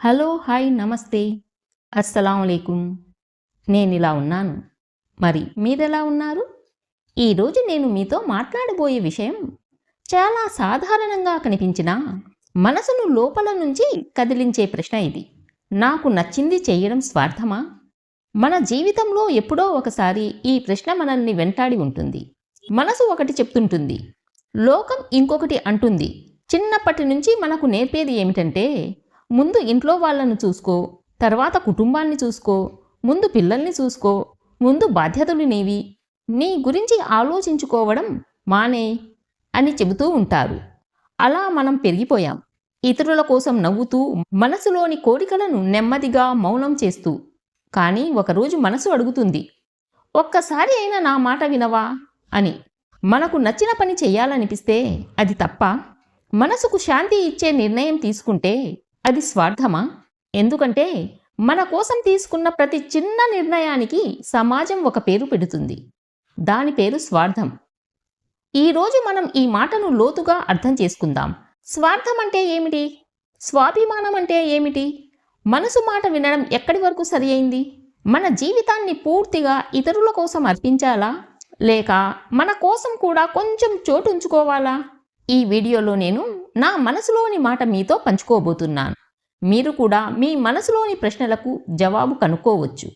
Hello hi నమస్తే. అస్సలం నేను ఇలా ఉన్నాను. మరి మీరెలా ఉన్నారు? ఈరోజు నేను మీతో మాట్లాడబోయే విషయం చాలా సాధారణంగా కనిపించిన మనసును లోపల నుంచి కదిలించే ప్రశ్న ఇది. నాకు నచ్చింది చేయడం స్వార్థమా? మన జీవితంలో ఎప్పుడో ఒకసారి ఈ ప్రశ్న మనల్ని వెంటాడి ఉంటుంది. మనసు ఒకటి చెప్తుంటుంది. లోకం ఇంకొకటి అంటుంది. చిన్నప్పటి నుంచి మనకు నేర్పేది ఏమిటంటే ముందు ఇంట్లో వాళ్ళను చూసుకో తర్వాత కుటుంబాన్ని చూసుకో ముందు పిల్లల్ని చూసుకో ముందు బాధ్యతలు నీవి నీ గురించి ఆలోచించుకోవడం మానే అని చెబుతూ ఉంటారు. అలా మనం పెరిగిపోయాం. ఇతరుల కోసం నవ్వుతూ మనసులోని కోరికలను నెమ్మదిగా మౌనం చేస్తూ. కానీ ఒకరోజు మనసు అడుగుతుంది ఒక్కసారి అయినా నా మాట వినవా? అని. మనకు నచ్చిన పని చేయాలనిపిస్తే అది తప్ప మనసుకు శాంతి ఇచ్చే నిర్ణయం తీసుకుంటే అది స్వార్థమా? ఎందుకంటే మన కోసం తీసుకున్న ప్రతి చిన్న నిర్ణయానికి సమాజం ఒక పేరు పెడుతుంది. దాని పేరు స్వార్థం. ఈరోజు మనం ఈ మాటను లోతుగా అర్థం చేసుకుందాం. స్వార్థం అంటే ఏమిటి? స్వాభిమానం అంటే ఏమిటి? మనసు మాట వినడం ఎక్కడి వరకు సరి అయింది? మన జీవితాన్ని పూర్తిగా ఇతరుల కోసం అర్పించాలా? లేక మన కోసం కూడా కొంచెం చోటు ఉంచుకోవాలా? ఈ వీడియోలో నేను నా మనసులోని మాట మీతో పంచుకోబోతున్నాను. మీరు కూడా మీ మనసులోని ప్రశ్నలకు జవాబు కనుక్కోవచ్చు.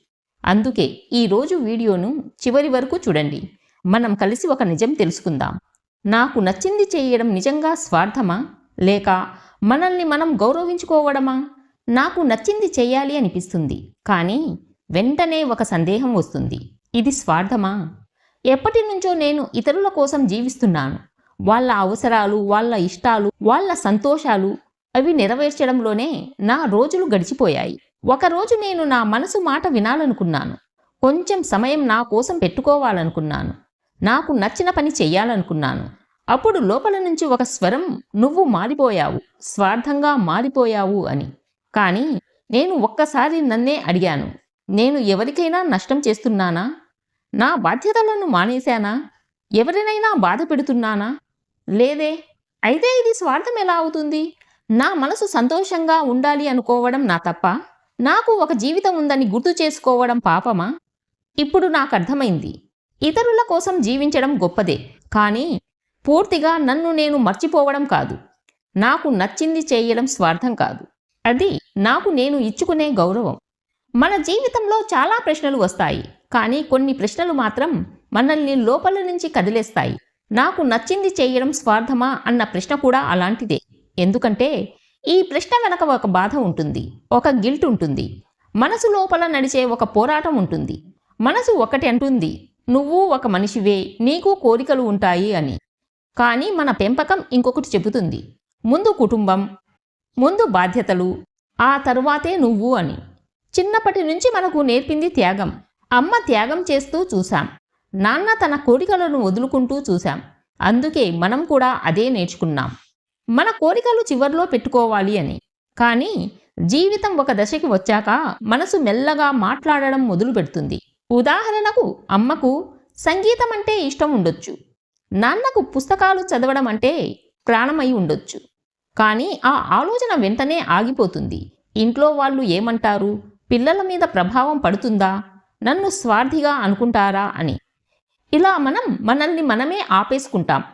అందుకే ఈరోజు వీడియోను చివరి వరకు చూడండి. మనం కలిసి ఒక నిజం తెలుసుకుందాం. నాకు నచ్చింది చేయడం నిజంగా స్వార్థమా? లేక మనల్ని మనం గౌరవించుకోవడమా? నాకు నచ్చింది చేయాలి అనిపిస్తుంది. కానీ వెంటనే ఒక సందేహం వస్తుంది. ఇది స్వార్థమా? ఎప్పటి నుంచో నేను ఇతరుల కోసం జీవిస్తున్నాను. వాళ్ళ అవసరాలు వాళ్ళ ఇష్టాలు వాళ్ళ సంతోషాలు అవి నెరవేర్చడంలోనే నా రోజులు గడిచిపోయాయి. ఒకరోజు నేను నా మనసు మాట వినాలనుకున్నాను. కొంచెం సమయం నా కోసం పెట్టుకోవాలనుకున్నాను. నాకు నచ్చిన పని చెయ్యాలనుకున్నాను. అప్పుడు లోపల నుంచి ఒక స్వరం నువ్వు మారిపోయావు. స్వార్థంగా మారిపోయావు అని. కానీ నేను ఒక్కసారి నన్నే అడిగాను నేను ఎవరికైనా నష్టం చేస్తున్నానా? నా బాధ్యతలను మానేశానా? ఎవరినైనా బాధ పెడుతున్నానా? లేదే అయితే ఇది స్వార్థం ఎలా అవుతుంది? నా మనసు సంతోషంగా ఉండాలి అనుకోవడం నా తప్ప? నాకు ఒక జీవితం ఉందని గుర్తు చేసుకోవడం పాపమా? ఇప్పుడు నాకు అర్థమైంది. ఇతరుల కోసం జీవించడం గొప్పదే. కానీ పూర్తిగా నన్ను నేను మర్చిపోవడం కాదు. నాకు నచ్చింది చేయడం స్వార్థం కాదు. అది నాకు నేను ఇచ్చుకునే గౌరవం. మన జీవితంలో చాలా ప్రశ్నలు వస్తాయి. కానీ కొన్ని ప్రశ్నలు మాత్రం మనల్ని లోపల నుంచి కదిలేస్తాయి. నాకు నచ్చింది చేయడం స్వార్థమా? అన్న ప్రశ్న కూడా అలాంటిదే. ఎందుకంటే ఈ ప్రశ్న వెనక ఒక బాధ ఉంటుంది ఒక గిల్ట్ ఉంటుంది. మనసు లోపల నడిచే ఒక పోరాటం ఉంటుంది. మనసు ఒకటి అంటుంది నువ్వు ఒక మనిషివే నీకు కోరికలు ఉంటాయి అని. కానీ మన పెంపకం ఇంకొకటి చెబుతుంది ముందు కుటుంబం ముందు బాధ్యతలు ఆ తరువాతే నువ్వు అని. చిన్నప్పటి నుంచి మనకు నేర్పింది త్యాగం. అమ్మ త్యాగం చేస్తూ చూశాం. నాన్న తన కోరికలను వదులుకుంటూ చూశాం. అందుకే మనం కూడా అదే నేర్చుకున్నాం. మన కోరికలు చివర్లో పెట్టుకోవాలి అని. కానీ జీవితం ఒక దశకి వచ్చాక మనసు మెల్లగా మాట్లాడడం మొదలు పెడుతుంది. ఉదాహరణకు అమ్మకు సంగీతం అంటే ఇష్టం ఉండొచ్చు. నాన్నకు పుస్తకాలు చదవడం అంటే ప్రాణమై ఉండొచ్చు. కానీ ఆ ఆలోచన వెంటనే ఆగిపోతుంది. ఇంట్లో వాళ్ళు ఏమంటారు? పిల్లల మీద ప్రభావం పడుతుందా? నన్ను స్వార్థిగా అనుకుంటారా అని. ఇలా మనం మనల్ని మనమే ఆపేసుకుంటాం.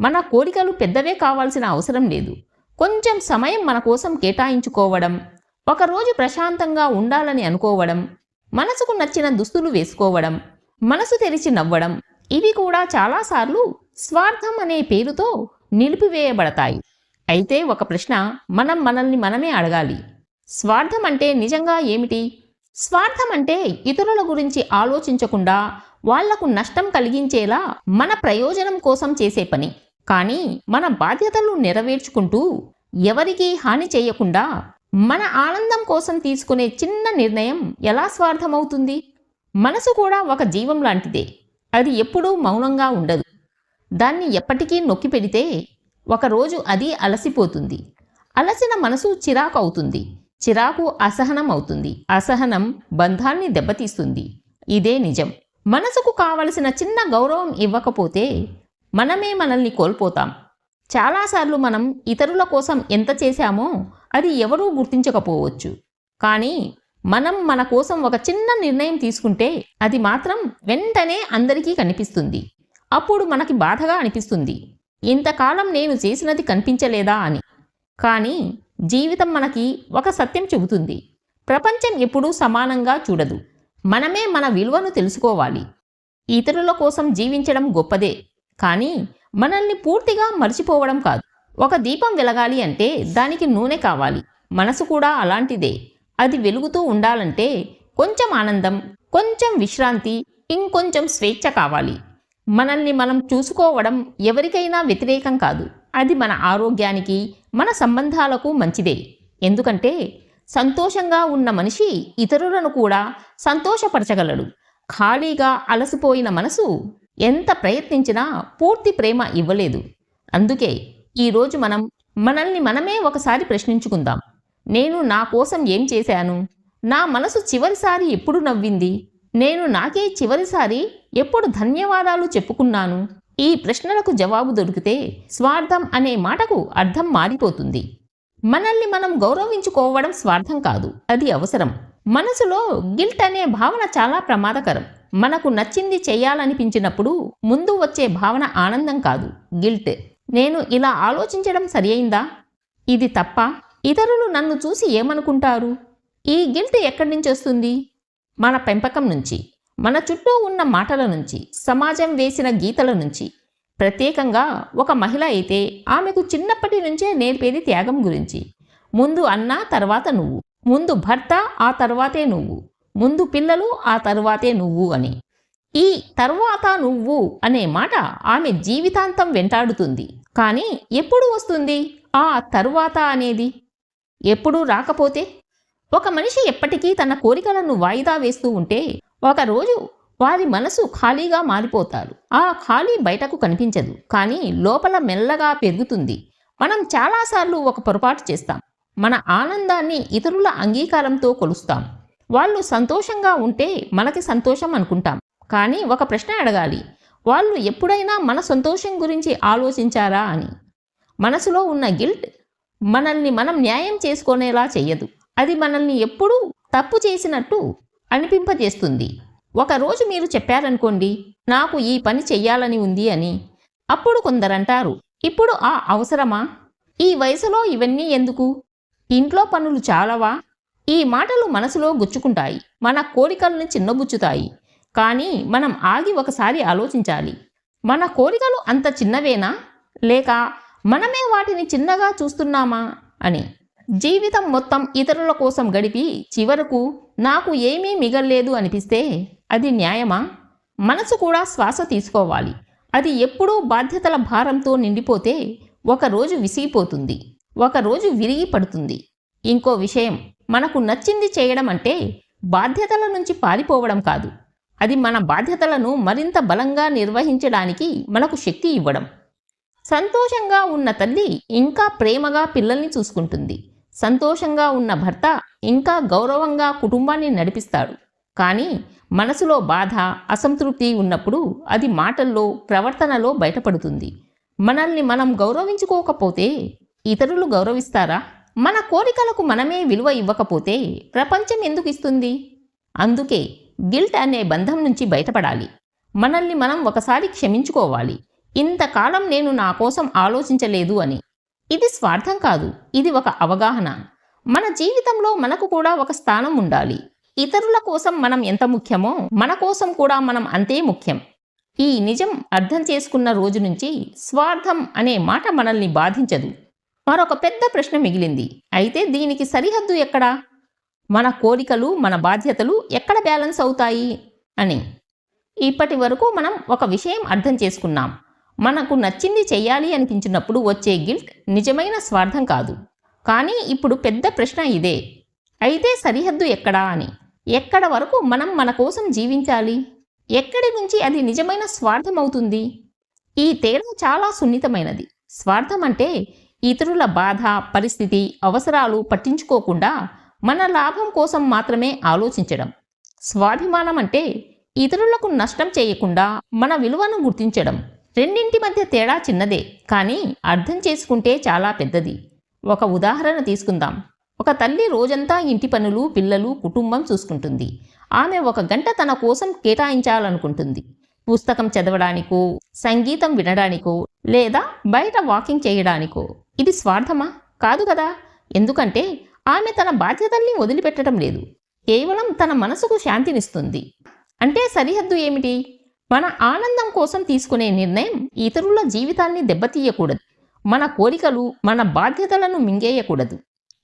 మన కోరికలు పెద్దవే కావాల్సిన అవసరం లేదు. కొంచెం సమయం మన కోసం కేటాయించుకోవడం ఒకరోజు ప్రశాంతంగా ఉండాలని అనుకోవడం మనసుకు నచ్చిన దుస్తులు వేసుకోవడం మనసు తెరిచి నవ్వడం ఇవి కూడా చాలాసార్లు స్వార్థం అనే పేరుతో నిలిపివేయబడతాయి. అయితే ఒక ప్రశ్న మనం మనల్ని మనమే అడగాలి. స్వార్థం అంటే నిజంగా ఏమిటి? స్వార్థం అంటే ఇతరుల గురించి ఆలోచించకుండా వాళ్ళకు నష్టం కలిగించేలా మన ప్రయోజనం కోసం చేసే పని. కానీ మన బాధ్యతలు నెరవేర్చుకుంటూ ఎవరికీ హాని చేయకుండా మన ఆనందం కోసం తీసుకునే చిన్న నిర్ణయం ఎలా స్వార్థమవుతుంది? మనసు కూడా ఒక జీవం లాంటిదే. అది ఎప్పుడూ మౌనంగా ఉండదు. దాన్ని ఎప్పటికీ నొక్కి పెడితే ఒకరోజు అది అలసిపోతుంది. అలసిన మనసు చిరాకు అవుతుంది. చిరాకు అసహనం అవుతుంది. అసహనం బంధాన్ని దెబ్బతీస్తుంది. ఇదే నిజం. మనసుకు కావలసిన చిన్న గౌరవం ఇవ్వకపోతే మనమే మనల్ని కోల్పోతాం. చాలాసార్లు మనం ఇతరుల కోసం ఎంత చేశామో అది ఎవరూ గుర్తించకపోవచ్చు. కానీ మనం మన కోసం ఒక చిన్న నిర్ణయం తీసుకుంటే అది మాత్రం వెంటనే అందరికీ కనిపిస్తుంది. అప్పుడు మనకి బాధగా అనిపిస్తుంది. ఇంతకాలం నేను చేసినది కనిపించలేదా అని. కానీ జీవితం మనకి ఒక సత్యం చెబుతుంది. ప్రపంచం ఎప్పుడూ సమానంగా చూడదు. మనమే మన విలువను తెలుసుకోవాలి. ఇతరుల కోసం జీవించడం గొప్పదే. కానీ మనల్ని పూర్తిగా మర్చిపోవడం కాదు. ఒక దీపం వెలగాలి అంటే దానికి నూనె కావాలి. మనసు కూడా అలాంటిదే. అది వెలుగుతూ ఉండాలంటే కొంచెం ఆనందం కొంచెం విశ్రాంతి ఇంకొంచెం స్వేచ్ఛ కావాలి. మనల్ని మనం చూసుకోవడం ఎవరికైనా వ్యతిరేకం కాదు. అది మన ఆరోగ్యానికి మన సంబంధాలకు మంచిదే. ఎందుకంటే సంతోషంగా ఉన్న మనిషి ఇతరులను కూడా సంతోషపరచగలడు. ఖాళీగా అలసిపోయిన మనసు ఎంత ప్రయత్నించినా పూర్తి ప్రేమ ఇవ్వలేదు. అందుకే ఈరోజు మనం మనల్ని మనమే ఒకసారి ప్రశ్నించుకుందాం. నేను నా కోసం ఏం చేశాను? నా మనసు చివరిసారి ఎప్పుడు నవ్వింది? నేను నాకే చివరిసారి ఎప్పుడు ధన్యవాదాలు చెప్పుకున్నాను? ఈ ప్రశ్నలకు జవాబు దొరికితే స్వార్థం అనే మాటకు అర్థం మారిపోతుంది. మనల్ని మనం గౌరవించుకోవడం స్వార్థం కాదు. అది అవసరం. మనసులో గిల్ట్ అనే భావన చాలా ప్రమాదకరం. మనకు నచ్చింది చేయాలనిపించినప్పుడు ముందు వచ్చే భావన ఆనందం కాదు గిల్ట్. నేను ఇలా ఆలోచించడం సరియైందా? ఇది తప్ప ఇతరులు నన్ను చూసి ఏమనుకుంటారు? ఈ గిల్ట్ ఎక్కడి నుంచి వస్తుంది? మన పెంపకం నుంచి మన చుట్టూ ఉన్న మాటల నుంచి సమాజం వేసిన గీతల నుంచి. ప్రత్యేకంగా ఒక మహిళ అయితే ఆమెకు చిన్నప్పటి నుంచే నేర్పేది త్యాగం గురించి. ముందు అన్న తర్వాత నువ్వు. ముందు భర్త ఆ తర్వాతే నువ్వు. ముందు పిల్లలు ఆ తరువాతే నువ్వు అని. ఈ తర్వాత నువ్వు అనే మాట ఆమె జీవితాంతం వెంటాడుతుంది. కానీ ఎప్పుడు వస్తుంది? ఆ తరువాత అనేది. ఎప్పుడు రాకపోతే? ఒక మనిషి ఎప్పటికీ తన కోరికలను వాయిదా వేస్తూ ఉంటే ఒకరోజు వారి మనసు ఖాళీగా మారిపోతారు. ఆ ఖాళీ బయటకు కనిపించదు. కానీ లోపల మెల్లగా పెరుగుతుంది. మనం చాలాసార్లు ఒక పొరపాటు చేస్తాం. మన ఆనందాన్ని ఇతరుల అంగీకారంతో కొలుస్తాం. వాళ్ళు సంతోషంగా ఉంటే మనకి సంతోషం అనుకుంటాం. కానీ ఒక ప్రశ్న అడగాలి. వాళ్ళు ఎప్పుడైనా మన సంతోషం గురించి ఆలోచించారా అని? మనసులో ఉన్న గిల్ట్ మనల్ని మనం న్యాయం చేసుకునేలా చేయదు. అది మనల్ని ఎప్పుడూ తప్పు చేసినట్టు అనిపింపజేస్తుంది. ఒకరోజు మీరు చెప్పారనుకోండి నాకు ఈ పని చెయ్యాలని ఉంది అని. అప్పుడు కొందరంటారు ఇప్పుడు ఆ అవసరమా? ఈ వయసులో ఇవన్నీ ఎందుకు? ఇంట్లో పనులు చాలవా? ఈ మాటలు మనసులో గుచ్చుకుంటాయి మన కోరికలను చిన్నబుచ్చుతాయి. కానీ మనం ఆగి ఒకసారి ఆలోచించాలి. మన కోరికలు అంత చిన్నవేనా? లేక మనమే వాటిని చిన్నగా చూస్తున్నామా? అని. జీవితం మొత్తం ఇతరుల కోసం గడిపి చివరకు నాకు ఏమీ మిగల్లేదు అనిపిస్తే అది న్యాయమా? మనసు కూడా శ్వాస తీసుకోవాలి. అది ఎప్పుడూ బాధ్యతల భారంతో నిండిపోతే ఒకరోజు విసిగిపోతుంది. ఒకరోజు విరిగి పడుతుంది. ఇంకో విషయం మనకు నచ్చింది చేయడం అంటే బాధ్యతల నుంచి పారిపోవడం కాదు. అది మన బాధ్యతలను మరింత బలంగా నిర్వహించడానికి మనకు శక్తి ఇవ్వడం. సంతోషంగా ఉన్న తల్లి ఇంకా ప్రేమగా పిల్లల్ని చూసుకుంటుంది. సంతోషంగా ఉన్న భర్త ఇంకా గౌరవంగా కుటుంబాన్ని నడిపిస్తాడు. కానీ మనసులో బాధ అసంతృప్తి ఉన్నప్పుడు అది మాటల్లో ప్రవర్తనలో బయటపడుతుంది. మనల్ని మనం గౌరవించుకోకపోతే ఇతరులు గౌరవిస్తారా? మన కోరికలకు మనమే విలువ ఇవ్వకపోతే ప్రపంచం ఎందుకు ఇస్తుంది? అందుకే గిల్ట్ అనే బంధం నుంచి బయటపడాలి. మనల్ని మనం ఒకసారి క్షమించుకోవాలి. ఇంతకాలం నేను నా కోసం ఆలోచించలేదు అని. ఇది స్వార్థం కాదు. ఇది ఒక అవగాహన. మన జీవితంలో మనకు కూడా ఒక స్థానం ఉండాలి. ఇతరుల కోసం మనం ఎంత ముఖ్యమో మన కోసం కూడా మనం అంతే ముఖ్యం. ఈ నిజం అర్థం చేసుకున్న రోజు నుంచి స్వార్థం అనే మాట మనల్ని బాధించదు. మరొక పెద్ద ప్రశ్న మిగిలింది. అయితే దీనికి సరిహద్దు ఎక్కడా? మన కోరికలు మన బాధ్యతలు ఎక్కడ బ్యాలెన్స్ అవుతాయి? అని. ఇప్పటి వరకు మనం ఒక విషయం అర్థం చేసుకున్నాం. మనకు నచ్చింది చేయాలి అనిపించినప్పుడు వచ్చే గిల్ట్ నిజమైన స్వార్థం కాదు. కానీ ఇప్పుడు పెద్ద ప్రశ్న ఇదే. అయితే సరిహద్దు ఎక్కడా అని. ఎక్కడ వరకు మనం మన కోసం జీవించాలి? ఎక్కడి నుంచి అది నిజమైన స్వార్థం అవుతుంది ఈ తేడా చాలా సున్నితమైనది. స్వార్థం అంటే ఇతరుల బాధ పరిస్థితి అవసరాలు పట్టించుకోకుండా మన లాభం కోసం మాత్రమే ఆలోచించడం. స్వాభిమానం అంటే ఇతరులకు నష్టం చేయకుండా మన విలువను గుర్తించడం. రెండింటి మధ్య తేడా చిన్నదే కానీ అర్థం చేసుకుంటే చాలా పెద్దది. ఒక ఉదాహరణ తీసుకుందాం. ఒక తల్లి రోజంతా ఇంటి పనులు పిల్లలు కుటుంబం చూసుకుంటుంది. ఆమె ఒక గంట తన కోసం కేటాయించాలనుకుంటుంది. పుస్తకం చదవడానికో సంగీతం వినడానికో లేదా బయట వాకింగ్ చేయడానికో. ఇది స్వార్థమా? కాదు కదా. ఎందుకంటే ఆమె తన బాధ్యతల్ని వదిలిపెట్టడం లేదు. కేవలం తన మనసుకు శాంతినిస్తుంది. అంటే సరిహద్దు ఏమిటి? మన ఆనందం కోసం తీసుకునే నిర్ణయం ఇతరుల జీవితాన్ని దెబ్బతీయకూడదు. మన కోరికలు మన బాధ్యతలను మింగేయకూడదు.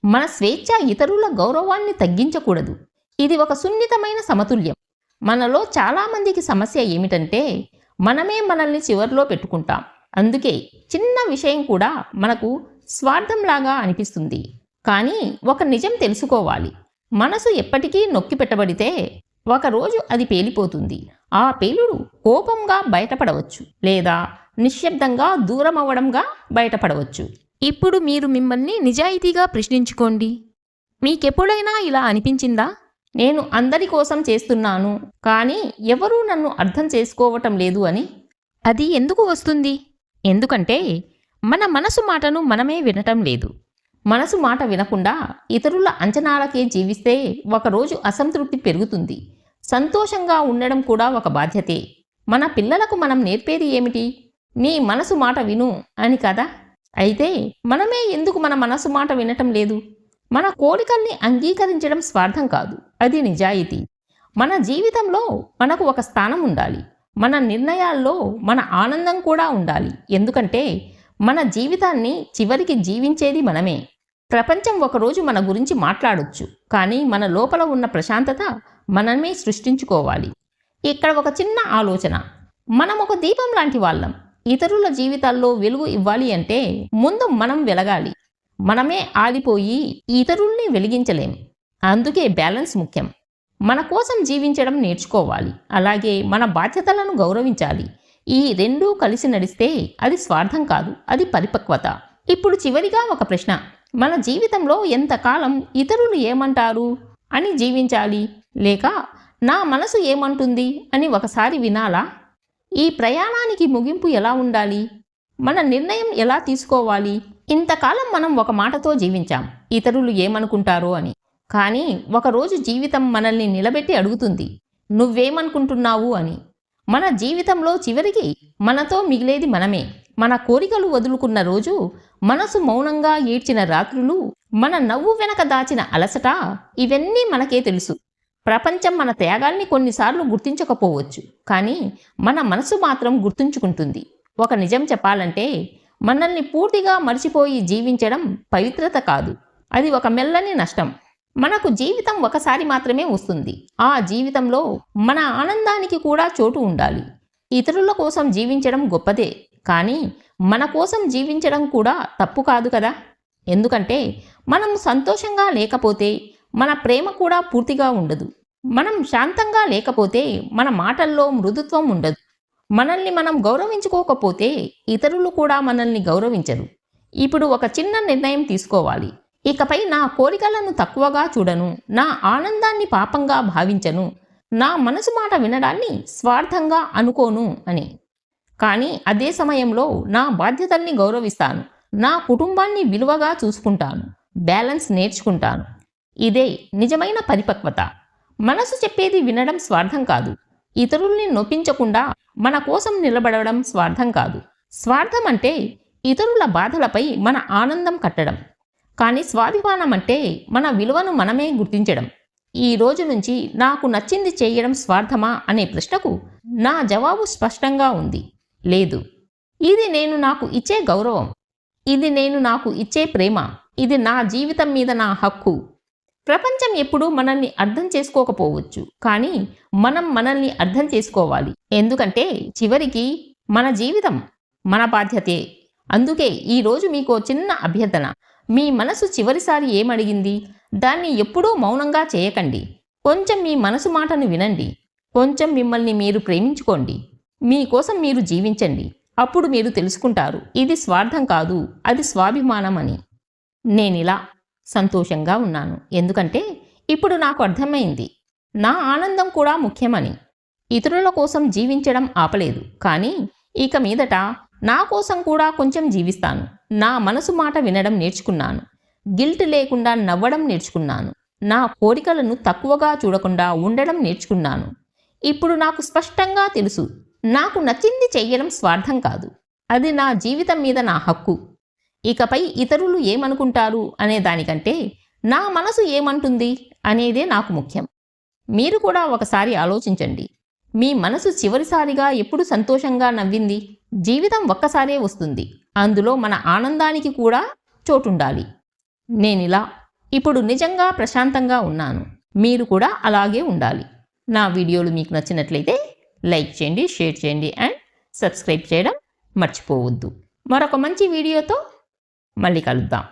మన స్వేచ్ఛ ఇతరుల గౌరవాన్ని తగ్గించకూడదు. ఇది ఒక సున్నితమైన సమతుల్యం. మనలో చాలామందికి సమస్య ఏమిటంటే మనమే మనల్ని చివరిలో పెట్టుకుంటాం. అందుకే చిన్న విషయం కూడా మనకు స్వార్థంలాగా అనిపిస్తుంది. కానీ ఒక నిజం తెలుసుకోవాలి. మనసు ఎప్పటికీ నొక్కి పెట్టబడితే ఒకరోజు అది పేలిపోతుంది. ఆ పేలుడు కోపంగా బయటపడవచ్చు లేదా నిశ్శబ్దంగా దూరం అవ్వడంగా బయటపడవచ్చు. ఇప్పుడు మీరు మిమ్మల్ని నిజాయితీగా ప్రశ్నించుకోండి. మీకెప్పుడైనా ఇలా అనిపించిందా? నేను అందరి కోసం చేస్తున్నాను కానీ ఎవరూ నన్ను అర్థం చేసుకోవటం లేదు అని? అది ఎందుకు వస్తుంది? ఎందుకంటే మన మనసు మాటను మనమే వినటం లేదు. మనసు మాట వినకుండా ఇతరుల అంచనాలకే జీవిస్తే ఒకరోజు అసంతృప్తి పెరుగుతుంది. సంతోషంగా ఉండడం కూడా ఒక బాధ్యతే. మన పిల్లలకు మనం నేర్పేది ఏమిటి? నీ మనసు మాట విను అని కదా? అయితే మనమే ఎందుకు మన మనసు మాట వినటం లేదు? మన కోరికల్ని అంగీకరించడం స్వార్థం కాదు. అది నిజాయితీ. మన జీవితంలో మనకు ఒక స్థానం ఉండాలి. మన నిర్ణయాల్లో మన ఆనందం కూడా ఉండాలి. ఎందుకంటే మన జీవితాన్ని చివరికి జీవించేది మనమే. ప్రపంచం ఒకరోజు మన గురించి మాట్లాడొచ్చు. కానీ మన లోపల ఉన్న ప్రశాంతత మనమే సృష్టించుకోవాలి. ఇక్కడ ఒక చిన్న ఆలోచన. మనం ఒక దీపం లాంటి వాళ్ళం. ఇతరుల జీవితాల్లో వెలుగు ఇవ్వాలి అంటే ముందు మనం వెలగాలి. మనమే ఆదిపోయి ఇతరుల్ని వెలిగించలేం. అందుకే బ్యాలెన్స్ ముఖ్యం. మన కోసం జీవించడం నేర్చుకోవాలి. అలాగే మన బాధ్యతలను గౌరవించాలి. ఈ రెండూ కలిసి నడిస్తే అది స్వార్థం కాదు అది పరిపక్వత. ఇప్పుడు చివరిగా ఒక ప్రశ్న. మన జీవితంలో ఎంతకాలం ఇతరులు ఏమంటారు? అని జీవించాలి. లేక నా మనసు ఏమంటుంది? అని ఒకసారి వినాలా? ఈ ప్రయాణానికి ముగింపు ఎలా ఉండాలి? మన నిర్ణయం ఎలా తీసుకోవాలి? ఇంతకాలం మనం ఒక మాటతో జీవించాం. ఇతరులు ఏమనుకుంటారో అని. కానీ ఒకరోజు జీవితం మనల్ని నిలబెట్టి అడుగుతుంది. నువ్వేమనుకుంటున్నావు అని. మన జీవితంలో చివరికి మనతో మిగిలేది మనమే. మన కోరికలు వదులుకున్న రోజు మనసు మౌనంగా ఏడ్చిన రాత్రులు మన నవ్వు వెనక దాచిన అలసట ఇవన్నీ మనకే తెలుసు. ప్రపంచం మన త్యాగాల్ని కొన్నిసార్లు గుర్తించకపోవచ్చు. కానీ మన మనసు మాత్రం గుర్తుంచుకుంటుంది. ఒక నిజం చెప్పాలంటే మనల్ని పూర్తిగా మర్చిపోయి జీవించడం పవిత్రత కాదు. అది ఒక మెల్లని నష్టం. మనకు జీవితం ఒకసారి మాత్రమే వస్తుంది. ఆ జీవితంలో మన ఆనందానికి కూడా చోటు ఉండాలి. ఇతరుల కోసం జీవించడం గొప్పదే. కానీ మన కోసం జీవించడం కూడా తప్పు కాదు కదా? ఎందుకంటే మనం సంతోషంగా లేకపోతే మన ప్రేమ కూడా పూర్తిగా ఉండదు. మనం శాంతంగా లేకపోతే మన మాటల్లో మృదుత్వం ఉండదు. మనల్ని మనం గౌరవించుకోకపోతే ఇతరులు కూడా మనల్ని గౌరవించరు. ఇప్పుడు ఒక చిన్న నిర్ణయం తీసుకోవాలి. ఇకపై నా కోరికలను తక్కువగా చూడను. నా ఆనందాన్ని పాపంగా భావించను. నా మనసు మాట వినడాన్ని స్వార్థంగా అనుకోను అని. కానీ అదే సమయంలో నా బాధ్యతల్ని గౌరవిస్తాను. నా కుటుంబాన్ని విలువగా చూసుకుంటాను. బ్యాలెన్స్ నేర్చుకుంటాను. ఇదే నిజమైన పరిపక్వత. మనసు చెప్పేది వినడం స్వార్థం కాదు. ఇతరుల్ని నొప్పించకుండా మన కోసం నిలబడడం స్వార్థం కాదు. స్వార్థం అంటే ఇతరుల బాధలపై మన ఆనందం కట్టడం. కానీ స్వాభిమానం అంటే మన విలువను మనమే గుర్తించడం. ఈ రోజు నుంచి నాకు నచ్చింది చేయడం స్వార్థమా అనే ప్రశ్నకు నా జవాబు స్పష్టంగా ఉంది. లేదు. ఇది నేను నాకు ఇచ్చే గౌరవం. ఇది నేను నాకు ఇచ్చే ప్రేమ. ఇది నా జీవితం మీద నా హక్కు. ప్రపంచం ఎప్పుడూ మనల్ని అర్థం చేసుకోకపోవచ్చు కానీ మనం మనల్ని అర్థం చేసుకోవాలి. ఎందుకంటే చివరికి మన జీవితం మన బాధ్యతే. అందుకే ఈరోజు మీకు చిన్న అభ్యర్థన. మీ మనసు చివరిసారి ఏమడిగింది? దాన్ని ఎప్పుడూ మౌనంగా చేయకండి. కొంచెం మీ మనసు మాటను వినండి. కొంచెం మిమ్మల్ని మీరు ప్రేమించుకోండి. మీకోసం మీరు జీవించండి. అప్పుడు మీరు తెలుసుకుంటారు. ఇది స్వార్థం కాదు. అది స్వాభిమానం అని నేనిలా సంతోషంగా ఉన్నాను. ఎందుకంటే ఇప్పుడు నాకు అర్థమైంది. నా ఆనందం కూడా ముఖ్యమని. ఇతరుల కోసం జీవించడం ఆపలేదు. కానీ ఇక మీదట నా కోసం కూడా కొంచెం జీవిస్తాను. నా మనసు మాట వినడం నేర్చుకున్నాను. గిల్ట్ లేకుండా నవ్వడం నేర్చుకున్నాను. నా కోరికలను తక్కువగా చూడకుండా ఉండడం నేర్చుకున్నాను. ఇప్పుడు నాకు స్పష్టంగా తెలుసు. నాకు నచ్చింది చెయ్యడం స్వార్థం కాదు. అది నా జీవితం మీద నా హక్కు. ఇకపై ఇతరులు ఏమనుకుంటారు అనే దానికంటే నా మనసు ఏమంటుంది అనేదే నాకు ముఖ్యం. మీరు కూడా ఒకసారి ఆలోచించండి. మీ మనసు చివరిసారిగా ఎప్పుడు సంతోషంగా నవ్వింది? జీవితం ఒక్కసారే వస్తుంది. అందులో మన ఆనందానికి కూడా చోటుండాలి. నేనిలా ఇప్పుడు నిజంగా ప్రశాంతంగా ఉన్నాను. మీరు కూడా అలాగే ఉండాలి. నా వీడియోలు మీకు నచ్చినట్లయితే లైక్ చేయండి షేర్ చేయండి అండ్ సబ్స్క్రైబ్ చేయడం మర్చిపోవద్దు. మరొక మంచి వీడియోతో மல்லி கல் தான்